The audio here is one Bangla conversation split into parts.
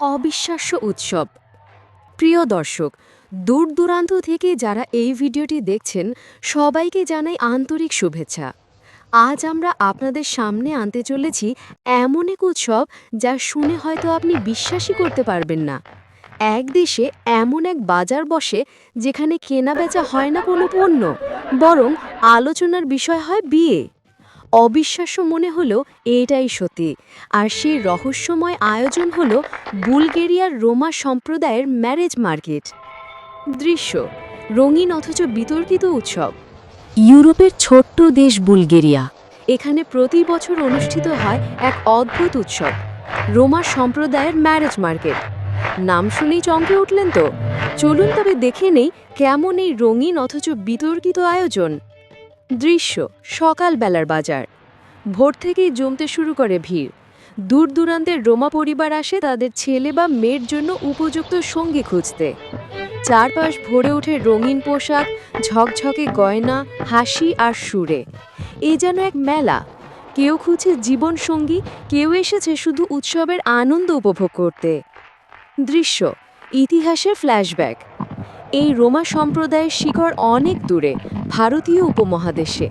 অবিশ্বাস্য উৎসব। প্রিয় দর্শক দূর দূরান্ত থেকে যারা এই ভিডিওটি দেখছেন, সবাইকে জানাই আন্তরিক শুভেচ্ছা। আজ আমরা আপনাদের সামনে আনতে চলেছি এমন এক উৎসব যা শুনে হয়তো আপনি বিশ্বাসই করতে পারবেন না। এক দেশে এমন এক বাজার বসে যেখানে কেনাবেচা হয় না কোনো পণ্য, বরং আলোচনার বিষয় হয় বিয়ে। অবিশ্বাস্য মনে হলো এটাই সত্যি। আর সেই রহস্যময় আয়োজন হলো বুলগেরিয়ার রোমা সম্প্রদায়ের ম্যারেজ মার্কেট। দৃশ্য, রঙিন অথচ বিতর্কিত উৎসব। ইউরোপের ছোট্ট দেশ বুলগেরিয়া। এখানে প্রতি বছর অনুষ্ঠিত হয় এক অদ্ভুত উৎসব, রোমা সম্প্রদায়ের ম্যারেজ মার্কেট। নাম শুনেই চমকে উঠলেন তো। চলুন তবে দেখে নেই কেমন এই রঙিন অথচ বিতর্কিত আয়োজন। দৃশ্য সকালবেলার বাজার। ভোর থেকেই জমতে শুরু করে ভিড়। দূর দূরান্তের রোমা পরিবার আসে তাদের ছেলে বা মেয়ের জন্য উপযুক্ত সঙ্গী খুঁজতে। চারপাশ ভরে ওঠে রঙিন পোশাক, ঝকঝকে গয়না, হাসি আর সুরে। এ যেন এক মেলা। কেউ খুঁজছে জীবন সঙ্গী, কেউ এসেছে শুধু উৎসবের আনন্দ উপভোগ করতে। দৃশ্য, ইতিহাসের ফ্ল্যাশব্যাক। এই রোমা সম্প্রদায়ের শিকড় অনেক দূরে, ভারতীয় উপমহাদেশে।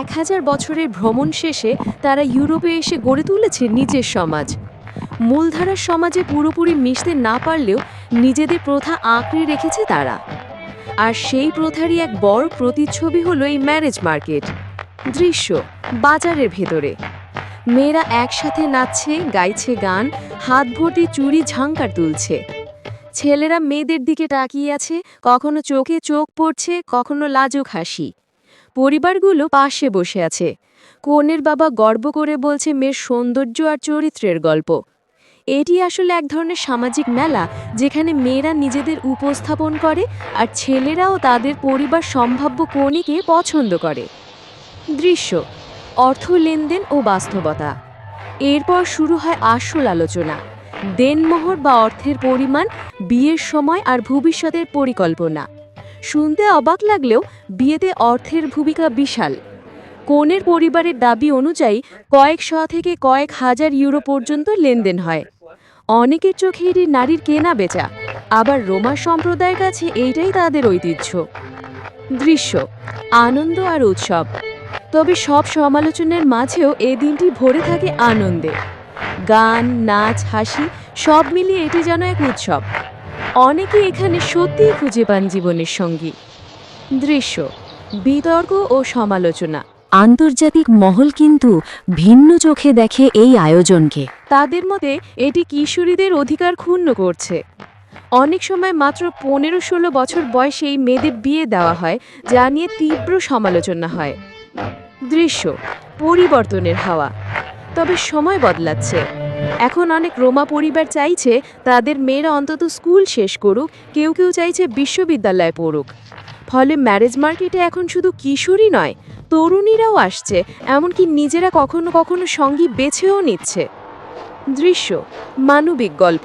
এক হাজার বছরের ভ্রমণ শেষে তারা ইউরোপে এসে গড়ে তুলেছে নিজের সমাজ। মূলধারার সমাজে পুরোপুরি মিশতে না পারলেও নিজেদের প্রথা আঁকড়ে রেখেছে তারা। আর সেই প্রথারই এক বড় প্রতিচ্ছবি হলো এই ম্যারেজ মার্কেট। দৃশ্য, বাজারের ভেতরে। মেয়েরা একসাথে নাচছে, গাইছে গান, হাত ভর্তি চুরি ঝাঙ্কার তুলছে। ছেলেরা মেয়েদের দিকে তাকিয়ে আছে, কখনো চোখে চোখ পড়ছে, কখনো লাজুক হাসি। পরিবারগুলো পাশে বসে আছে। কনের বাবা গর্ব করে বলছে মেয়ের সৌন্দর্য আর চরিত্রের গল্প। এটি আসলে এক ধরনের সামাজিক মেলা, যেখানে মেয়েরা নিজেদের উপস্থাপন করে আর ছেলেরাও তাদের পরিবার সম্ভাব্য কনিকে পছন্দ করে। দৃশ্য, অর্থ, লেনদেন ও বাস্তবতা। এরপর শুরু হয় আসল আলোচনা। দেনমোহর বা অর্থের পরিমাণ, বিয়ের সময় আর ভবিষ্যতের পরিকল্পনা। শুনতে অবাক লাগলেও বিয়েতে অর্থের ভূমিকা বিশাল। কনের পরিবারের দাবি অনুযায়ী কয়েক শ থেকে কয়েক হাজার ইউরো পর্যন্ত লেনদেন হয়। অনেকের চোখে এটি নারীর কেনা বেচা আবার রোমা সম্প্রদায়ের কাছে এইটাই তাদের ঐতিহ্য। দৃশ্য, আনন্দ আর উৎসব। তবে সব সমালোচনার মাঝেও এই দিনটি ভরে থাকে আনন্দে। গান নাচ হাসি সব মিলিয়ে এটি যেন এক উৎসব। অনেকে এখানে সত্যিই খুঁজে পান জীবনের সঙ্গী। দৃশ্য বিতর্ক ও সমালোচনা। আন্তর্জাতিক মহল কিন্তু ভিন্ন চোখে দেখে এই আয়োজনকে। তাদের মতে এটি কিশোরীদের অধিকার ক্ষুণ্ণ করছে। অনেক সময় মাত্র পনেরো ষোলো বছর বয়সে এই মেয়েদের বিয়ে দেওয়া হয় যা নিয়ে তীব্র সমালোচনা হয়। দৃশ্য পরিবর্তনের হাওয়া। তবে সময় বদলাচ্ছে। এখন অনেক রোমা পরিবার চাইছে তাদের মেয়েরা অন্তত স্কুল শেষ করুক, কেউ কেউ চাইছে বিশ্ববিদ্যালয়ে পড়ুক। ফলে ম্যারেজ মার্কেটে এখন শুধু কিশোরী নয়, তরুণীরাও আসছে, এমনকি নিজেরা কখনো কখনো সঙ্গী বেছেও নিচ্ছে। দৃশ্য, মানবিক গল্প।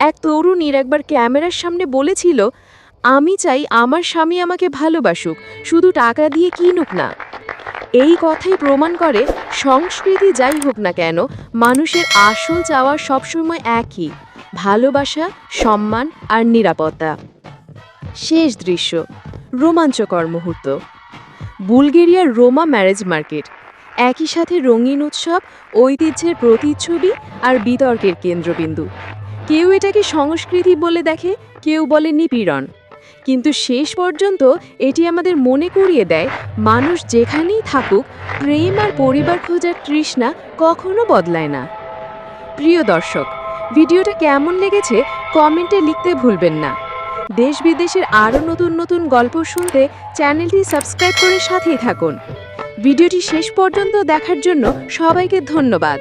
এক তরুণীর একবার ক্যামেরার সামনে বলেছিল, আমি চাই আমার স্বামী আমাকে ভালোবাসুক, শুধু টাকা দিয়ে কিনুক না। এই কথাই প্রমাণ করে সংস্কৃতি যাই হোক না কেন, মানুষের আসল চাওয়া সবসময় একই, ভালোবাসা, সম্মান আর নিরাপত্তা। শেষ দৃশ্য, রোমাঞ্চকর মুহূর্ত। বুলগেরিয়ার রোমা ম্যারেজ মার্কেট, একই সাথে রঙিন উৎসব, ঐতিহ্যের প্রতিচ্ছবি আর বিতর্কের কেন্দ্রবিন্দু। কেউ এটাকে সংস্কৃতি বলে দেখে, কেউ বলে নিপীড়ন। কিন্তু শেষ পর্যন্ত এটি আমাদের মনে করিয়ে দেয়, মানুষ যেখানেই থাকুক, প্রেম আর পরিবার খোঁজার তৃষ্ণা কখনো বদলায় না। প্রিয় দর্শক, ভিডিওটা কেমন লেগেছে কমেন্টে লিখতে ভুলবেন না। দেশ বিদেশের আরও নতুন নতুন গল্প শুনতে চ্যানেলটি সাবস্ক্রাইব করে সাথেই থাকুন। ভিডিওটি শেষ পর্যন্ত দেখার জন্য সবাইকে ধন্যবাদ।